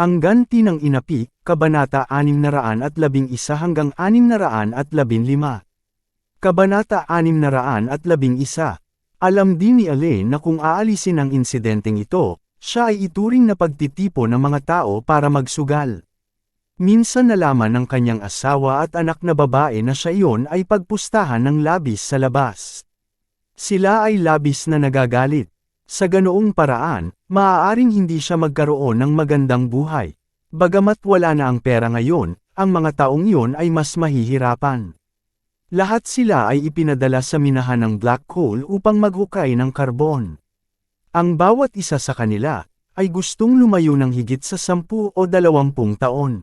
Ang ganti ng inapi, Kabanata 611 hanggang 615. Kabanata 611 Alam din ni Elaine na kung aalisin ang insidenteng ito, siya ay ituring na pagtitipo ng mga tao para magsugal. Minsan nalaman ng kanyang asawa at anak na babae na siya iyon ay pagpustahan ng labis sa labas. Sila ay labis na nagagalit. Sa ganoong paraan, maaaring hindi siya magkaroon ng magandang buhay. Bagamat wala na ang pera ngayon, ang mga taong iyon ay mas mahihirapan. Lahat sila ay ipinadala sa minahan ng black coal upang maghukay ng karbon. Ang bawat isa sa kanila, ay gustong lumayo ng higit sa sampu o dalawampung taon.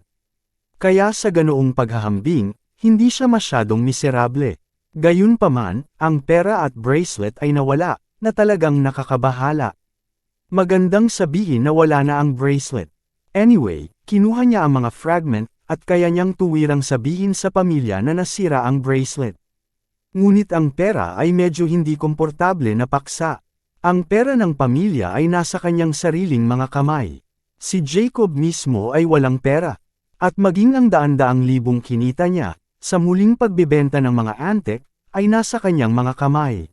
Kaya sa ganoong paghahambing, hindi siya masyadong miserable. Gayunpaman, ang pera at bracelet ay nawala, na talagang nakakabahala. Magandang sabihin na wala na ang bracelet. Anyway, kinuha niya ang mga fragment, at kaya niyang tuwirang sabihin sa pamilya na nasira ang bracelet. Ngunit ang pera ay medyo hindi komportable na paksa. Ang pera ng pamilya ay nasa kanyang sariling mga kamay. Si Jacob mismo ay walang pera. At maging ang daan-daang libong kinita niya, sa muling pagbebenta ng mga antek, ay nasa kanyang mga kamay.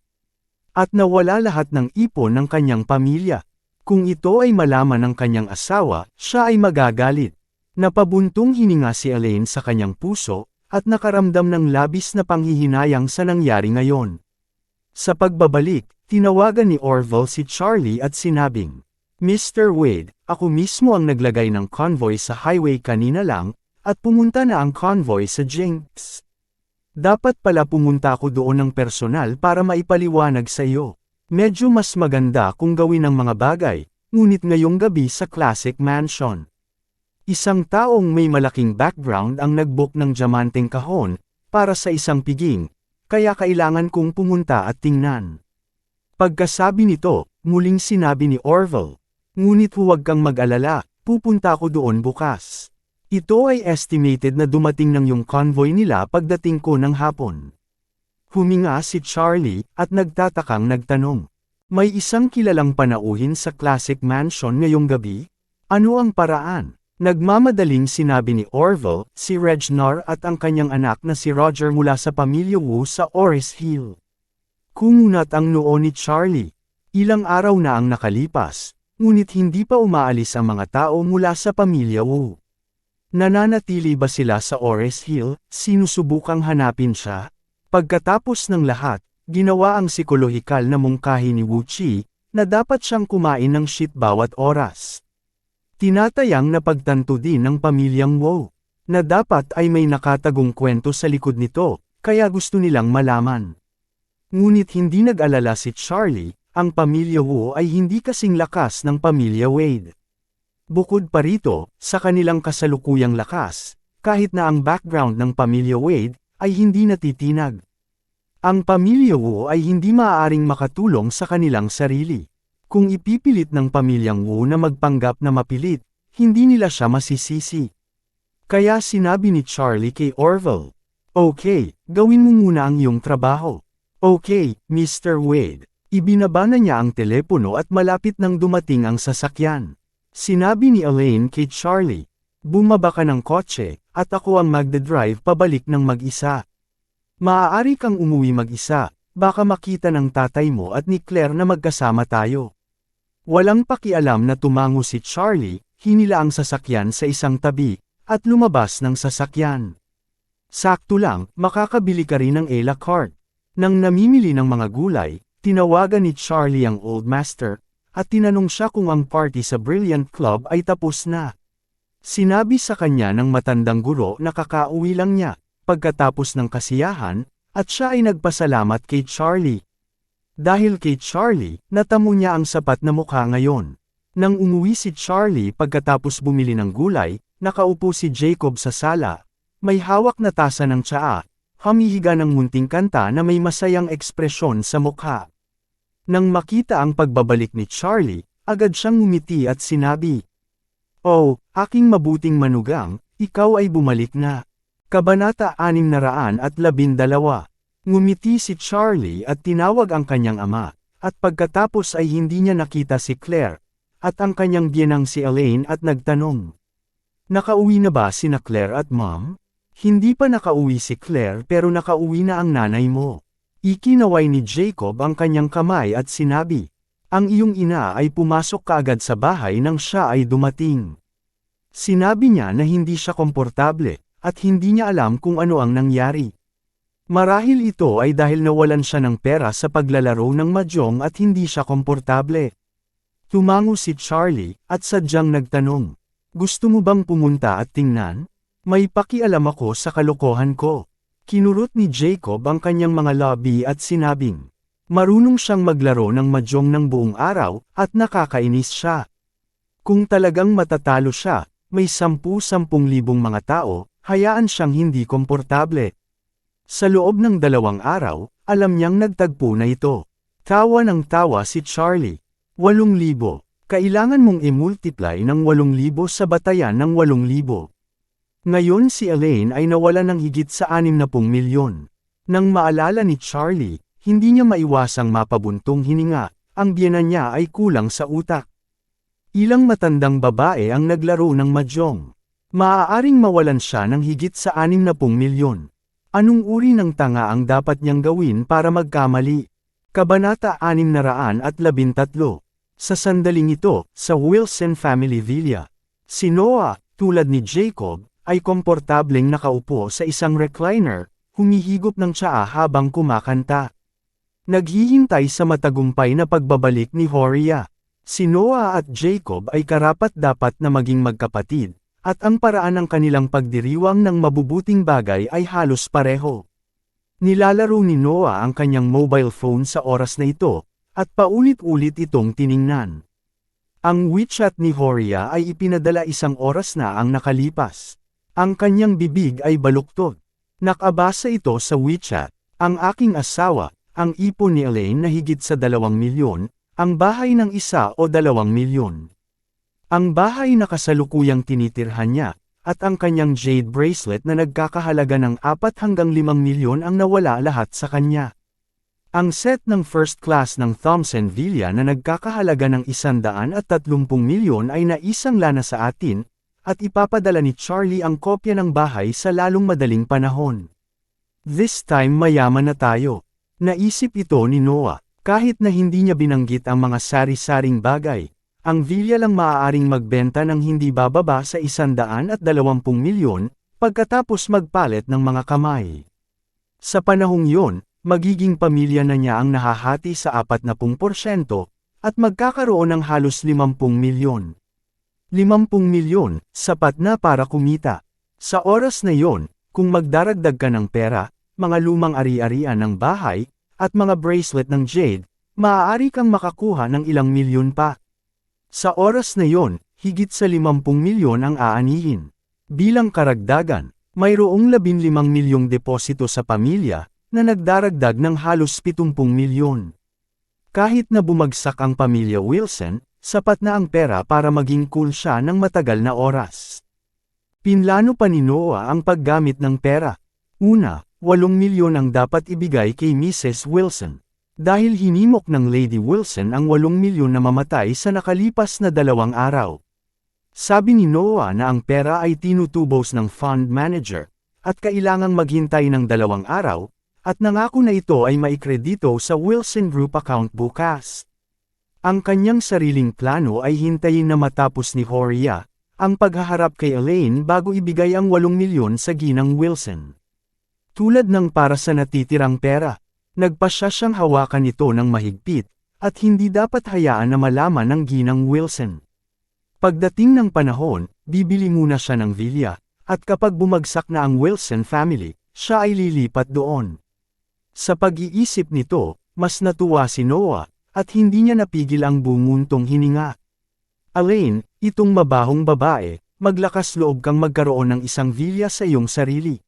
At nawala lahat ng ipon ng kanyang pamilya. Kung ito ay malaman ng kanyang asawa, siya ay magagalit. Napabuntong hininga si Elaine sa kanyang puso, at nakaramdam ng labis na panghihinayang sa nangyari ngayon. Sa pagbabalik, tinawagan ni Orville si Charlie at sinabing, Mr. Wade, ako mismo ang naglagay ng convoy sa highway kanina lang, at pumunta na ang convoy sa Jinx. Dapat pala pumunta ako doon ng personal para maipaliwanag sa iyo. Medyo mas maganda kung gawin ang mga bagay, ngunit ngayong gabi sa Classic Mansion. Isang taong may malaking background ang nagbook ng diamanteng kahon, para sa isang piging, kaya kailangan kong pumunta at tingnan. Pagkasabi nito, muling sinabi ni Orville, ngunit huwag kang mag-alala, pupunta ako doon bukas. Ito ay estimated na dumating ng yung convoy nila pagdating ko ng hapon. Huminga si Charlie, at nagtatakang nagtanong. May isang kilalang panauhin sa Classic Mansion ngayong gabi? Ano ang paraan? Nagmamadaling sinabi ni Orville, si Regnar at ang kanyang anak na si Roger mula sa pamilya Wu sa Oris Hill. Kumunat ang noo ni Charlie. Ilang araw na ang nakalipas, ngunit hindi pa umaalis ang mga tao mula sa pamilya Wu. Nananatili ba sila sa Ores Hill, sinusubukang hanapin siya? Pagkatapos ng lahat, ginawa ang psikolohikal na mungkahi ni Wu Chi, na dapat siyang kumain ng shit bawat oras. Tinatayang napagtanto din ng pamilyang Wu, na dapat ay may nakatagong kwento sa likod nito, kaya gusto nilang malaman. Ngunit hindi nag-alala si Charlie, ang pamilya Wu ay hindi kasing lakas ng pamilya Wade. Bukod pa rito, sa kanilang kasalukuyang lakas, kahit na ang background ng pamilya Wade, ay hindi natitinag. Ang pamilya Wu ay hindi maaaring makatulong sa kanilang sarili. Kung ipipilit ng pamilyang Wu na magpanggap na mapilit, hindi nila siya masisisi. Kaya sinabi ni Charlie kay Orville, Okay, gawin mo muna ang iyong trabaho. Okay, Mr. Wade. Ibinaba na niya ang telepono at malapit nang dumating ang sasakyan. Sinabi ni Elaine kay Charlie, bumaba ka ng kotse, at ako ang magdadrive pabalik ng mag-isa. Maaari kang umuwi mag-isa, baka makita ng tatay mo at ni Claire na magkasama tayo. Walang pakialam na tumango si Charlie, hinila ang sasakyan sa isang tabi, at lumabas ng sasakyan. Sakto lang, makakabili ka rin ng Ela cart. Nang namimili ng mga gulay, tinawagan ni Charlie ang old master, at tinanong siya kung ang party sa Brilliant Club ay tapos na. Sinabi sa kanya ng matandang guro na kakauwi lang niya, pagkatapos ng kasiyahan, at siya ay nagpasalamat kay Charlie. Dahil kay Charlie, natamo niya ang sapat na mukha ngayon. Nang umuwi si Charlie pagkatapos bumili ng gulay, nakaupo si Jacob sa sala. May hawak na tasa ng tsaa, hamihiga ng munting kanta na may masayang ekspresyon sa mukha. Nang makita ang pagbabalik ni Charlie, agad siyang ngumiti at sinabi, Oh, aking mabuting manugang, ikaw ay bumalik na. Kabanata 612 Ngumiti si Charlie at tinawag ang kanyang ama, at pagkatapos ay hindi niya nakita si Claire, at ang kanyang biyenang si Elaine at nagtanong. Nakauwi na ba sina Claire at mom? Hindi pa nakauwi si Claire pero nakauwi na ang nanay mo. Ikinaway ni Jacob ang kanyang kamay at sinabi, Ang iyong ina ay pumasok kaagad sa bahay nang siya ay dumating. Sinabi niya na hindi siya komportable, at hindi niya alam kung ano ang nangyari. Marahil ito ay dahil nawalan siya ng pera sa paglalaro ng mahjong at hindi siya komportable. Tumango si Charlie, at sadyang nagtanong. Gusto mo bang pumunta at tingnan? May pakialam ako sa kalokohan ko. Kinurot ni Jacob ang kanyang mga lobby at sinabing, marunong siyang maglaro ng mahjong ng buong araw, at nakakainis siya. Kung talagang matatalo siya, may sampu-sampung libong mga tao, hayaan siyang hindi komportable. Sa loob ng dalawang araw, alam niyang nagtagpo na ito. Tawa ng tawa si Charlie. 8,000. Kailangan mong i-multiply ng 8,000 sa batayan ng 8,000. Ngayon si Elaine ay nawala ng higit sa 60 milyon. Nang maalala ni Charlie, hindi niya maiwasang mapabuntong hininga, ang biyena niya ay kulang sa utak. Ilang matandang babae ang naglaro ng mahjong. Maaaring mawalan siya ng higit sa 60 milyon. Anong uri ng tanga ang dapat niyang gawin para magkamali? Kabanata 613 Sa sandaling ito, sa Wilson Family Villa, si Noah, tulad ni Jacob, ay komportableng nakaupo sa isang recliner, humihigop ng tsaa habang kumakanta. Naghihintay sa matagumpay na pagbabalik ni Horia. Si Noah at Jacob ay karapat-dapat na maging magkapatid, at ang paraan ng kanilang pagdiriwang ng mabubuting bagay ay halos pareho. Nilalaro ni Noah ang kanyang mobile phone sa oras na ito, at paulit-ulit itong tiningnan. Ang WeChat ni Horia ay ipinadala isang oras na ang nakalipas. Ang kanyang bibig ay baluktot. Nakabasa ito sa WeChat. Ang aking asawa, ang ipon ni Elaine na higit sa dalawang milyon, ang bahay ng isa o dalawang milyon. Ang bahay na kasalukuyang tinitirhan niya, at ang kanyang jade bracelet na nagkakahalaga ng 4 hanggang 5 milyon ang nawala lahat sa kanya. Ang set ng first class ng Thomson Villa na nagkakahalaga ng 130 milyon ay naisang lana sa atin, at ipapadala ni Charlie ang kopya ng bahay sa lalong madaling panahon. This time mayaman na tayo. Naisip ito ni Noah, kahit na hindi niya binanggit ang mga sari-saring bagay, ang Villa lang maaaring magbenta ng hindi bababa sa 120 milyon, pagkatapos magpalit ng mga kamay. Sa panahong yon, magiging pamilya na niya ang nahahati sa 40% at magkakaroon ng halos 50 milyon. 50 milyon, sapat na para kumita. Sa oras na yon, kung magdaragdag ka ng pera, mga lumang ari-arian ng bahay, at mga bracelet ng jade, maaari kang makakuha ng ilang milyon pa. Sa oras na yon, higit sa 50 milyon ang aanihin. Bilang karagdagan, mayroong 15 milyong deposito sa pamilya, na nagdaragdag ng halos 70 milyon. Kahit na bumagsak ang pamilya Wilson, sapat na ang pera para maging cool siya ng matagal na oras. Pinlano pa ni Noah ang paggamit ng pera. Una, 8 milyon ang dapat ibigay kay Mrs. Wilson. Dahil hinimok ng Lady Wilson ang 8 milyon na mamatay sa nakalipas na dalawang araw. Sabi ni Noah na ang pera ay tinutubos ng fund manager, at kailangang maghintay ng dalawang araw, at nangako na ito ay maikredito sa Wilson Group account bukas. Ang kanyang sariling plano ay hintayin na matapos ni Horia, ang paghaharap kay Elaine bago ibigay ang 8 milyon sa ginang Wilson. Tulad ng para sa natitirang pera, Nagpasya siyang hawakan ito ng mahigpit, at hindi dapat hayaan na malaman ng ginang Wilson. Pagdating ng panahon, bibili muna siya ng villa, at kapag bumagsak na ang Wilson family, siya ay lilipat doon. Sa pag-iisip nito, mas natuwa si Noah, at hindi niya napigil ang bumuntong hininga. Alain, itong mabahong babae, maglakas loob kang magkaroon ng isang vilya sa iyong sarili.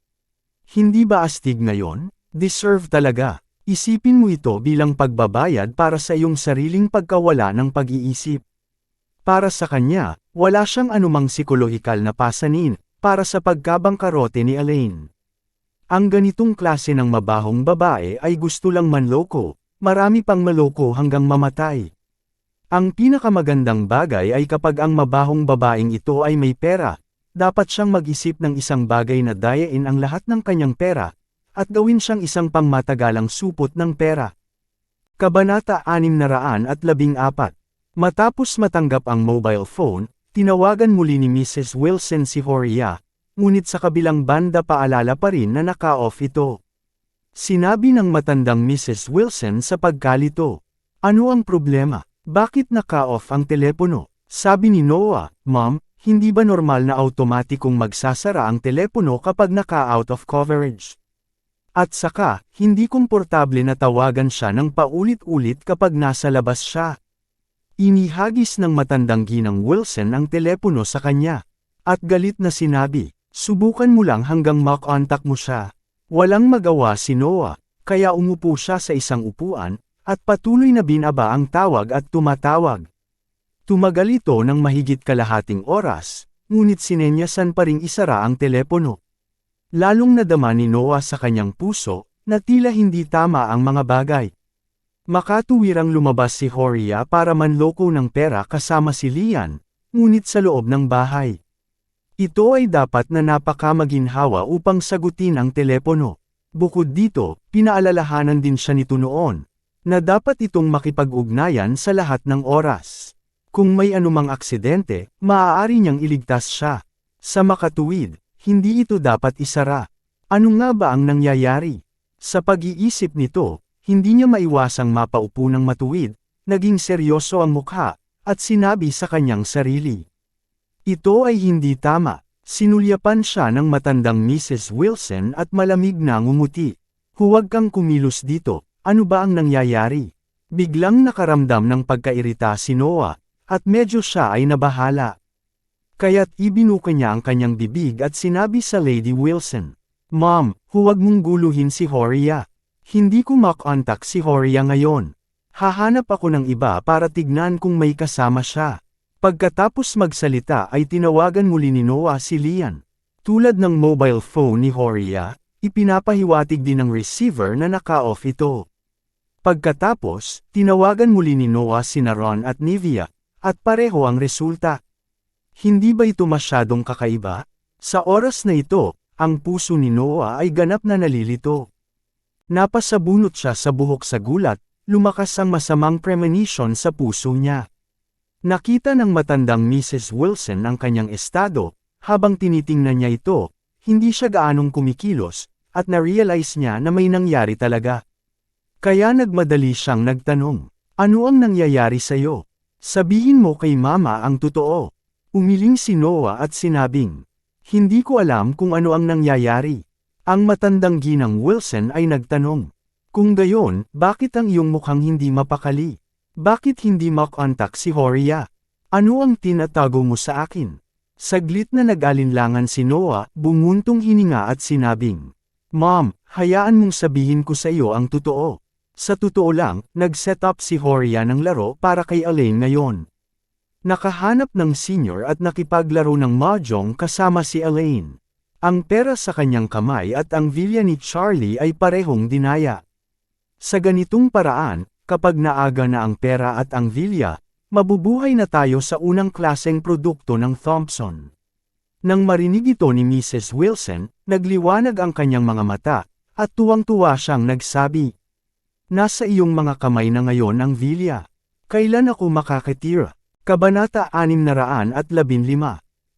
Hindi ba astig ngayon? Deserve talaga. Isipin mo ito bilang pagbabayad para sa iyong sariling pagkawala ng pag-iisip. Para sa kanya, wala siyang anumang psikolohikal na pasanin, para sa pagkabangkarote ni Alain. Ang ganitong klase ng mabahong babae ay gusto lang manloko, marami pang maloko hanggang mamatay. Ang pinakamagandang bagay ay kapag ang mabahong babaeng ito ay may pera, dapat siyang mag-isip ng isang bagay na dayain ang lahat ng kanyang pera, at gawin siyang isang pangmatagalang supot ng pera. Kabanata 614 Matapos matanggap ang mobile phone, tinawagan muli ni Mrs. Wilson si Horia, ngunit sa kabilang banda paalala pa rin na naka-off ito. Sinabi ng matandang Mrs. Wilson sa pagkalito, Ano ang problema? Bakit naka-off ang telepono? Sabi ni Noah, Mom, hindi ba normal na automatikong magsasara ang telepono kapag naka-out of coverage? At saka, hindi komportable na tawagan siya ng paulit-ulit kapag nasa labas siya. Inihagis ng matandang ginang Wilson ang telepono sa kanya. At galit na sinabi, subukan mo lang hanggang makontak mo siya. Walang magawa si Noah, kaya umupo siya sa isang upuan, at patuloy na binaba ang tawag at tumatawag. Tumagal ito ng mahigit kalahating oras, ngunit sinenyasan pa ring isara ang telepono. Lalong nadama ni Noah sa kanyang puso, na tila hindi tama ang mga bagay. Makatuwirang lumabas si Horia para manloko ng pera kasama si Lian, ngunit sa loob ng bahay. Ito ay dapat na napakamaginhawa upang sagutin ang telepono. Bukod dito, pinaalalahanan din siya nito noon, na dapat itong makipag-ugnayan sa lahat ng oras. Kung may anumang aksidente, maaari niyang iligtas siya. Sa makatuwid, hindi ito dapat isara. Ano nga ba ang nangyayari? Sa pag-iisip nito, hindi niya maiwasang mapaupo ng matuwid, naging seryoso ang mukha, at sinabi sa kanyang sarili. Ito ay hindi tama. Sinulyapan siya ng matandang Mrs. Wilson at malamig na ngumuti. Huwag kang kumilos dito, ano ba ang nangyayari? Biglang nakaramdam ng pagkairita si Noah, at medyo siya ay nabahala. Kaya't ibinuka niya ang kanyang bibig at sinabi sa Lady Wilson, Mom, huwag mong guluhin si Horia. Hindi ko makontak si Horia ngayon. Hahanap ako ng iba para tignan kung may kasama siya. Pagkatapos magsalita ay tinawagan muli ni Noah si Lian. Tulad ng mobile phone ni Horia, ipinapahiwatig din ng receiver na naka-off ito. Pagkatapos, tinawagan muli ni Noah si Ron at Nivea, at pareho ang resulta. Hindi ba ito masyadong kakaiba? Sa oras na ito, ang puso ni Noah ay ganap na nalilito. Napasabunot siya sa buhok sa gulat, lumakas ang masamang premonition sa puso niya. Nakita ng matandang Mrs. Wilson ang kanyang estado, habang tinitingnan niya ito, hindi siya gaanong kumikilos, at na-realize niya na may nangyari talaga. Kaya nagmadali siyang nagtanong, ano ang nangyayari sa'yo? Sabihin mo kay mama ang totoo. Umiling si Noah at sinabing, hindi ko alam kung ano ang nangyayari. Ang matandang ginang Wilson ay nagtanong, kung gayon, bakit ang iyong mukhang hindi mapakali? Bakit hindi makontak si Horia? Ano ang tinatago mo sa akin? Saglit na nag-alinlangan si Noah, bumuntong hininga at sinabing, Mom, hayaan mong sabihin ko sa iyo ang totoo. Sa totoo lang, nag-set up si Horia ng laro para kay Elaine ngayon. Nakahanap ng senior at nakipaglaro ng mahjong kasama si Elaine. Ang pera sa kanyang kamay at ang vilya ni Charlie ay parehong dinaya. Sa ganitong paraan, kapag naaga na ang pera at ang vilya, mabubuhay na tayo sa unang klaseng produkto ng Thompson. Nang marinig ito ni Mrs. Wilson, nagliwanag ang kanyang mga mata, at tuwang-tuwa siyang nagsabi, Nasa iyong mga kamay na ngayon ang vilya. Kailan ako makakatira? Kabanata 615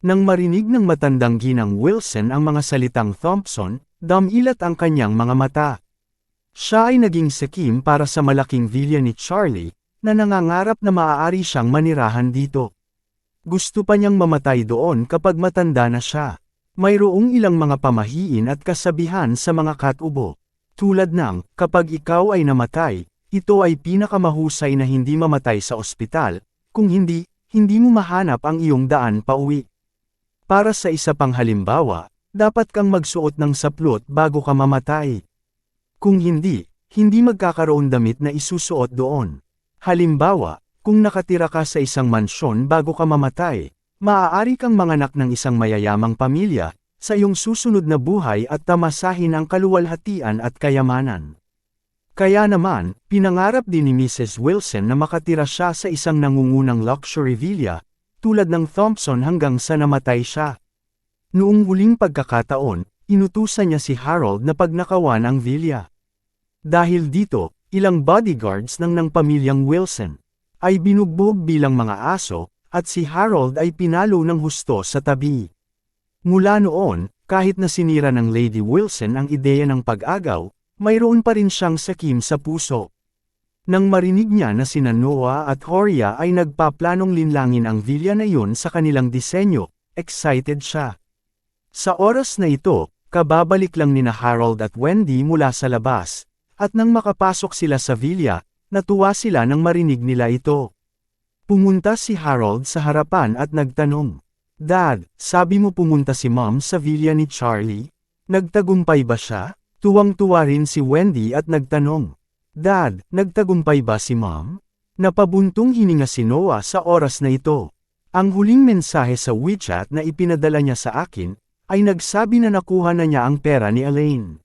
Nang marinig ng matandang ginang Wilson ang mga salitang Thompson, damilat ang kanyang mga mata. Siya ay naging sakim para sa malaking vilya ni Charlie, na nangangarap na maaari siyang manirahan dito. Gusto pa niyang mamatay doon kapag matanda na siya. Mayroong ilang mga pamahiin at kasabihan sa mga katubo. Tulad ng, kapag ikaw ay namatay, ito ay pinakamahusay na hindi mamatay sa ospital, kung hindi, hindi mo mahanap ang iyong daan pauwi. Para sa isa pang halimbawa, dapat kang magsuot ng saplot bago ka mamatay. Kung hindi, hindi magkakaroon damit na isusuot doon. Halimbawa, kung nakatira ka sa isang mansyon bago ka mamatay, maaari kang manganak ng isang mayayamang pamilya, sa iyong susunod na buhay at tamasahin ang kaluwalhatian at kayamanan. Kaya naman, pinangarap din ni Mrs. Wilson na makatira siya sa isang nangungunang luxury villa, tulad ng Thompson hanggang sa namatay siya. Noong huling pagkakataon, inutusan niya si Harold na pagnakawan ang villa. Dahil dito, ilang bodyguards ng ng pamilyang Wilson ay binugbog bilang mga aso, at si Harold ay pinalo ng husto sa tabi. Mula noon, kahit na sinira ng Lady Wilson ang ideya ng pag-agaw, mayroon pa rin siyang sakim sa puso. Nang marinig niya na sina Noah at Horia ay nagpaplanong linlangin ang villa na yun sa kanilang disenyo, excited siya. Sa oras na ito, kababalik lang nina Harold at Wendy mula sa labas, at nang makapasok sila sa villa, natuwa sila nang marinig nila ito. Pumunta si Harold sa harapan at nagtanong, Dad, sabi mo pumunta si Mom sa villa ni Charlie? Nagtagumpay ba siya? Tuwang-tuwa rin si Wendy at nagtanong. Dad, nagtagumpay ba si Mom? Napabuntong hininga si Noah sa oras na ito. Ang huling mensahe sa WeChat na ipinadala niya sa akin, ay nagsabi na nakuha na niya ang pera ni Elaine.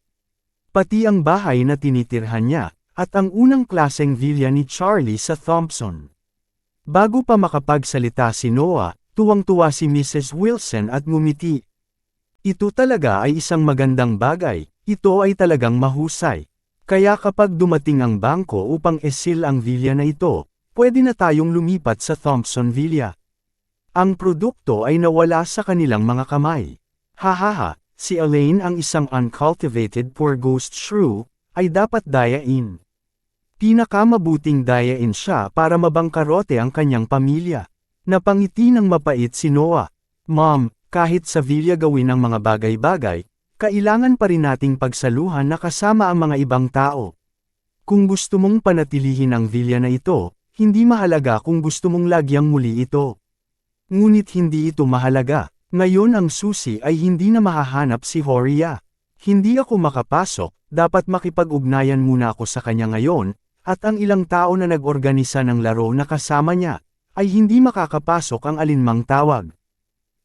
Pati ang bahay na tinitirhan niya, at ang unang klaseng villa ni Charlie sa Thompson. Bago pa makapagsalita si Noah, Tuwang-tuwa si Mrs. Wilson at ngumiti. Ito talaga ay isang magandang bagay, ito ay talagang mahusay. Kaya kapag dumating ang bangko upang esil ang villa na ito, pwede na tayong lumipat sa Thompson Villa. Ang produkto ay nawala sa kanilang mga kamay. Hahaha, si Elaine ang isang uncultivated poor ghost shrew, ay dapat dayain. Pinakamabuting dayain siya para mabangkarote ang kanyang pamilya. Napangiti ng mapait si Noah. Mom, kahit sa villa gawin ang mga bagay-bagay, kailangan pa rin nating pagsaluhan na kasama ang mga ibang tao. Kung gusto mong panatilihin ang villa na ito, hindi mahalaga kung gusto mong lagyang muli ito. Ngunit hindi ito mahalaga. Ngayon ang susi ay hindi na mahahanap si Horia. Hindi ako makapasok, dapat makipag-ugnayan muna ako sa kanya ngayon, at ang ilang tao na nag-organisa ng laro na kasama niya, ay hindi makakapasok ang alinmang tawag.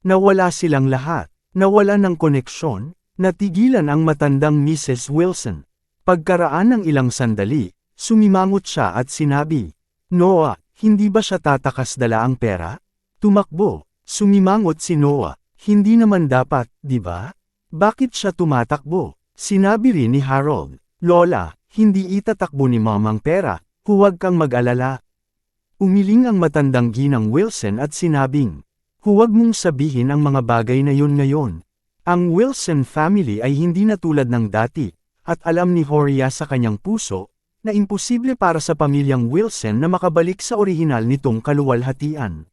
Nawala silang lahat, nawala ng koneksyon, natigilan ang matandang Mrs. Wilson. Pagkaraan ng ilang sandali, sumimangot siya at sinabi, Noah, hindi ba siya tatakas dala ang pera? Tumakbo, sumimangot si Noah, hindi naman dapat, di ba? Bakit siya tumatakbo? Sinabi rin ni Harold, Lola, hindi itatakbo ni mamang pera, huwag kang mag-alala, Umiling ang matandang ginang Wilson at sinabing, Huwag mong sabihin ang mga bagay na yun ngayon. Ang Wilson family ay hindi na tulad ng dati, at alam ni Horia sa kanyang puso, na imposible para sa pamilyang Wilson na makabalik sa orihinal nitong kaluwalhatian.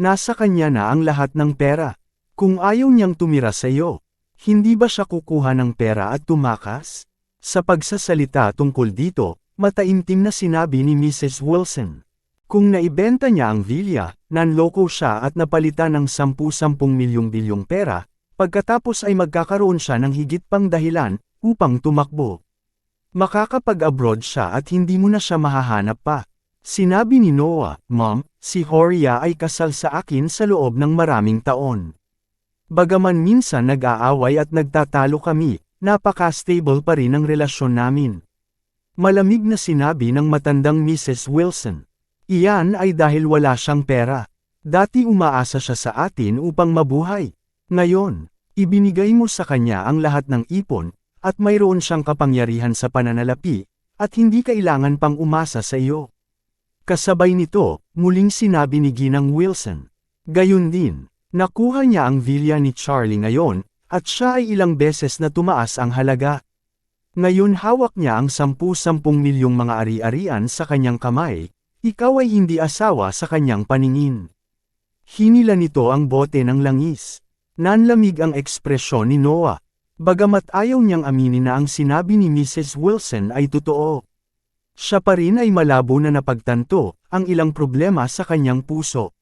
Nasa kanya na ang lahat ng pera. Kung ayaw niyang tumira sa iyo, hindi ba siya kukuha ng pera at tumakas? Sa pagsasalita tungkol dito, mataimtim na sinabi ni Mrs. Wilson. Kung naibenta niya ang villa, nanloko siya at napalitan ng 10-10 milyong-bilyong pera, pagkatapos ay magkakaroon siya ng higit pang dahilan, upang tumakbo. Makakapag-abroad siya at hindi mo na siya mahahanap pa. Sinabi ni Noah, Mom, si Horia ay kasal sa akin sa loob ng maraming taon. Bagaman minsan nag-aaway at nagtatalo kami, napaka-stable pa rin ang relasyon namin. Malamig na sinabi ng matandang Mrs. Wilson. Iyan ay dahil wala siyang pera. Dati umaasa siya sa atin upang mabuhay. Ngayon, ibinigay mo sa kanya ang lahat ng ipon, at mayroon siyang kapangyarihan sa pananalapi, at hindi kailangan pang umasa sa iyo. Kasabay nito, muling sinabi ni Ginang Wilson. Gayun din, nakuha niya ang villa ni Charlie ngayon, at siya ay ilang beses na tumaas ang halaga. Ngayon hawak niya ang 10-10 milyong mga ari-arian sa kanyang kamay, ikaw ay hindi asawa sa kanyang paningin. Hinila nito ang bote ng langis. Nanlamig ang ekspresyon ni Noah. Bagamat ayaw niyang aminin na ang sinabi ni Mrs. Wilson ay totoo. Siya pa rin ay malabo na napagtanto, ang ilang problema sa kanyang puso.